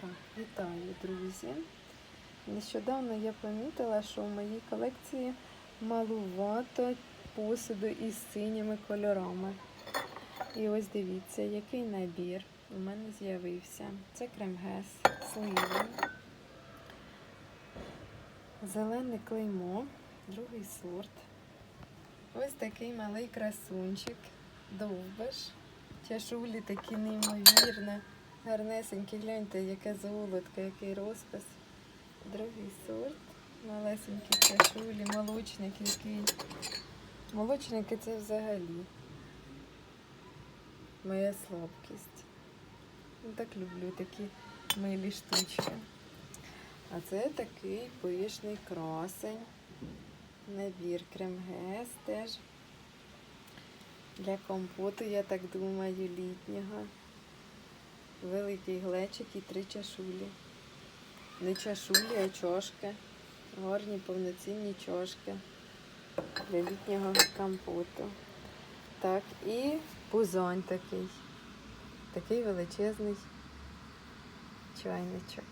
Так, вітаю, друзі. Нещодавно я помітила, що в моїй колекції малувато посуду із синіми кольорами. І ось дивіться, який набір у мене з'явився. Це кремгес, сливи, зелене клеймо, другий сорт. Ось такий малий красунчик, довбиш. Чашулі такі неймовірно. Гарнесенькі, гляньте, яке золотко, який розпис. Другий сорт. Малесенькі чашулі, молочник який. Молочники це взагалі. Моя слабкість. Ну, так люблю такі милі штучки. А це такий пишний красень. Набір кремгес теж. Для компоту, я так думаю, літнього. Великий глечик і три чашулі. Не чашулі, а чошки. Горні повноцінні чошки для літнього компоту. Так, і пузонь такий. Такий величезний чайничок.